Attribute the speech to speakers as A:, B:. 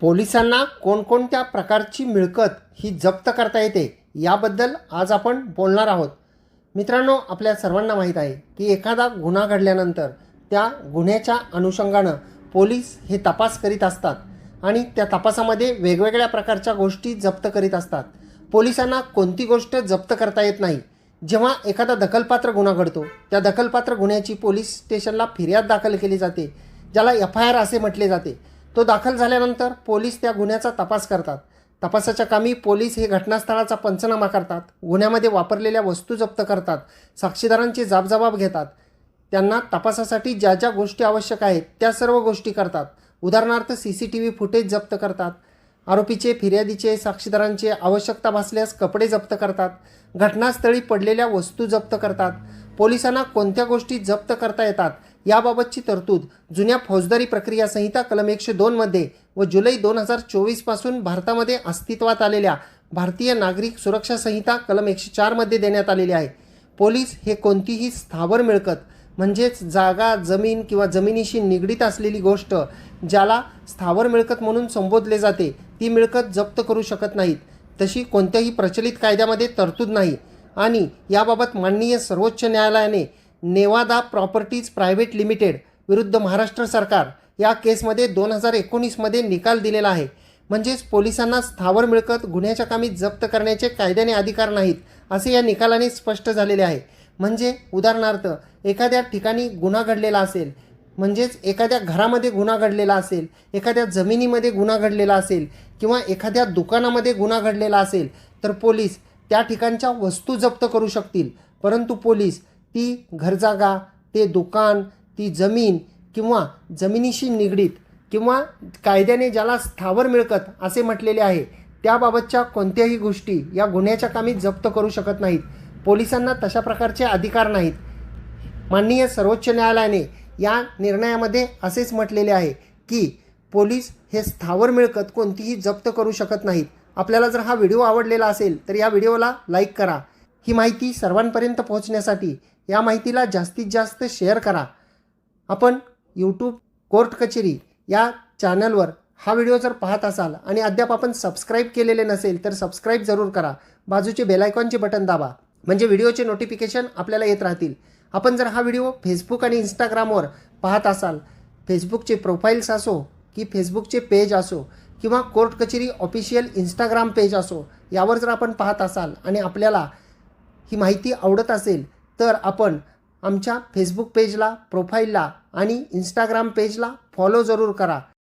A: पोलिसांना कोणकोणत्या प्रकारची मिळकत ही जप्त करता येते याबद्दल आज आपण बोलणार आहोत. मित्रांनो आपल्या सर्वांना माहीत आहे की एखादा गुन्हा घडल्यानंतर त्या गुन्ह्याच्या अनुषंगानं पोलीस हे तपास करीत असतात आणि त्या तपासामध्ये वेगवेगळ्या प्रकारच्या गोष्टी जप्त करीत असतात. पोलिसांना कोणती गोष्ट जप्त करता येत नाही? जेव्हा एखादा दखलपात्र गुन्हा घडतो त्या दखलपात्र गुन्ह्याची पोलीस स्टेशनला फिर्याद दाखल केली जाते ज्याला एफ आय आर असे म्हटले जाते. तो दाखल झाल्यानंतर पोलीस त्या गुन्ह्याचा तपास करतात. तपासाच्या कामी पोलीस हे घटनास्थळाचा पंचनामा करतात. गुन्ह्यामध्ये वापरलेल्या वस्तू जप्त करतात. साक्षीदारांचे जाबजबाब घेतात. त्यांना तपासासाठी ज्या ज्या गोष्टी आवश्यक आहेत त्या सर्व गोष्टी करतात. उदाहरणार्थ C C T V footage जप्त करतात. आरोपीचे फिर्यादीचे साक्षीदारांचे आवश्यकता भासल्यास कपडे जप्त करतात. घटनास्थळी पडलेल्या वस्तू जप्त करतात. पोलिसांना कोणत्या गोष्टी जप्त करता येतात याबाबतची तरतूद जुन्या फौजदारी प्रक्रिया संहिता कलम एकशे दोनमध्ये व जुलै दोन हजार चोवीसपासून भारतामध्ये अस्तित्वात आलेल्या भारतीय नागरिक सुरक्षा संहिता कलम एकशे चारमध्ये देण्यात आलेली आहे. पोलीस हे कोणतीही स्थावर मिळकत म्हणजेच जागा जमीन किंवा जमिनीशी निगडीत असलेली गोष्ट ज्याला स्थावर मिळकत म्हणून संबोधले जाते ती मिळकत जप्त करू शकत नाहीत. तशी कोणत्याही प्रचलित कायद्यामध्ये तरतूद नाही. आणि याबाबत माननीय सर्वोच्च न्यायालयाने नेवादा प्रॉपर्टीज प्रायव्हेट लिमिटेड विरुद्ध महाराष्ट्र सरकार या केसमध्ये दोन हजार एकोणीसमध्ये निकाल दिलेला आहे. म्हणजेच पोलिसांना स्थावर मिळकत गुन्ह्याच्या कामी जप्त करण्याचे कायद्याने अधिकार नाहीत असे या निकालाने स्पष्ट झालेले आहे. म्हणजे उदाहरणार्थ एखाद्या ठिकाणी गुन्हा घडलेला असेल म्हणजेच एखाद्या घरामध्ये गुन्हा घडलेला असेल एखाद्या जमिनीमध्ये गुन्हा घडलेला असेल किंवा एखाद्या दुकानामध्ये गुन्हा घडलेला असेल तर पोलीस त्या ठिकाणच्या वस्तू जप्त करू शकतील. परंतु पोलीस ती घरजागा ते दुकान ती जमीन किंवा जमिनीशी निगडीत किंवा कायद्याने ज्याला स्थावर मिळकत असे म्हटलेले आहे त्याबाबतच्या कोणत्याही गोष्टी या गुन्ह्याच्या कामी जप्त करू शकत नाहीत. पोलिसांना तशा प्रकारचे अधिकार नाहीत. माननीय सर्वोच्च न्यायालयाने या निर्णयामध्ये असेच म्हटलेले आहे की पोलीस हे स्थावर मिळकत कोणतीही जप्त करू शकत नाहीत. आपल्याला जर हा व्हिडिओ आवडलेला असेल तर या व्हिडिओला लाईक करा. ही माहिती सर्वांपर्यंत पोहोचण्यासाठी या माहितीला जास्तीत जास्त शेअर करा. आपण यूट्यूब कोर्ट कचेरी या चॅनलवर हा व्हिडिओ जर पाहत असाल आणि अद्याप आपण सबस्क्राईब केलेले नसेल तर सबस्क्राईब जरूर करा. बाजूचे बेलायकॉनचे बटन दाबा. म्हणजे व्हिडिओचे नोटिफिकेशन आपल्याला येत राहतील. आपण जर हा व्हिडिओ फेसबुक आणि इंस्टाग्रामवर पाहत असाल फेसबुकचे प्रोफाईल्स असो की फेसबुकचे पेज असो किंवा कोर्ट कचेरी ऑफिशियल इंस्टाग्राम पेज असो यावर जर आपण पाहत असाल आणि आपल्याला ही माहिती आवडत असेल तर आपण आमच्या फेसबुक पेजला प्रोफाईलला आणि इंस्टाग्राम पेजला फॉलो जरूर करा.